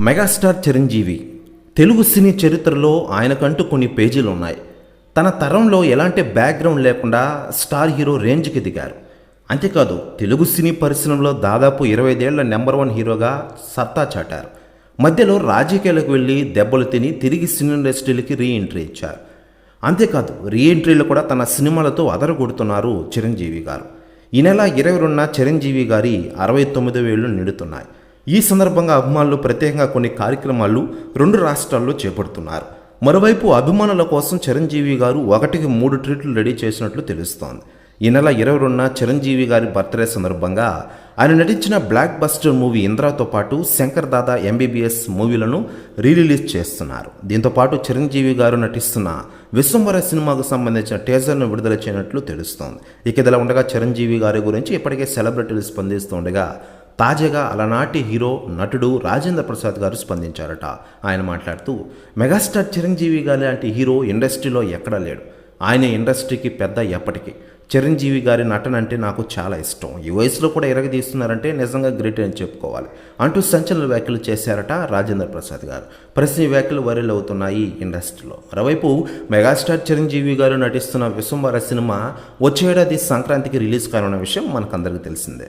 Megastar Chiranjeevi. Telugu సినీ చరిత్రలో ఆయనకంటూ కొన్ని పేజీలు ఉన్నాయి తన తరంలో ఎలాంటి బ్యాక్గ్రౌండ్ లేకుండా స్టార్ హీరో రేంజ్కి దిగారు. అంతేకాదు తెలుగు సినీ పరిశ్రమలో దాదాపు ఇరవై ఐదేళ్ళ నెంబర్ వన్ హీరోగా సత్తా చాటారు. మధ్యలో రాజకీయాలకు వెళ్ళి దెబ్బలు తిని తిరిగి సినీ ఇండస్ట్రీలకి రీ ఎంట్రీ ఇచ్చారు. అంతేకాదు రీఎంట్రీలు కూడా తన సినిమాలతో అదరగొడుతున్నారు చిరంజీవి గారు. ఈ నెల ఇరవై రెండున చిరంజీవి గారి అరవై తొమ్మిదో ఏళ్ళు నిండుతున్నాయి. ఈ సందర్భంగా అభిమానులు ప్రత్యేకంగా కొన్ని కార్యక్రమాలు రెండు రాష్ట్రాల్లో చేపడుతున్నారు. మరోవైపు అభిమానుల కోసం చిరంజీవి గారు ఒకటికి మూడు ట్రీట్లు రెడీ చేసినట్లు తెలుస్తోంది. ఈ నెల ఇరవై రెండున చిరంజీవి గారి బర్త్డే సందర్భంగా ఆయన నటించిన బ్లాక్ బస్టర్ మూవీ ఇంద్రాతో పాటు శంకర్ దాదా ఎంబీబీఎస్ మూవీలను రీ రిలీజ్ చేస్తున్నారు. దీంతో పాటు చిరంజీవి గారు నటిస్తున్న విశ్వంవర సినిమాకు సంబంధించిన టీజర్ను విడుదల చేయనట్లు తెలుస్తోంది. ఇక ఇదిలా ఉండగా చిరంజీవి గారి గురించి ఇప్పటికే సెలబ్రిటీలు స్పందిస్తుండగా తాజాగా అలనాటి హీరో నటుడు రాజేంద్ర ప్రసాద్ గారు స్పందించారట. ఆయన మాట్లాడుతూ మెగాస్టార్ చిరంజీవి గారి లాంటి హీరో ఇండస్ట్రీలో ఎక్కడా లేడు. ఆయన ఇండస్ట్రీకి పెద్ద ఎప్పటికీ. చిరంజీవి గారి నటన అంటే నాకు చాలా ఇష్టం. ఈ వయసులో కూడా ఎరగదీస్తున్నారంటే నిజంగా గ్రేట్ అని చెప్పుకోవాలి. అంటూ సంచలన వ్యాఖ్యలు చేశారట రాజేంద్ర ప్రసాద్ గారు. ప్రశ్న వ్యాఖ్యలు వైరల్ అవుతున్నాయి ఇండస్ట్రీలో. మరోవైపు మెగాస్టార్ చిరంజీవి గారు నటిస్తున్న విశ్వంబర సినిమా వచ్చేడాది సంక్రాంతికి రిలీజ్ కానున్న విషయం మనకందరికీ తెలిసిందే.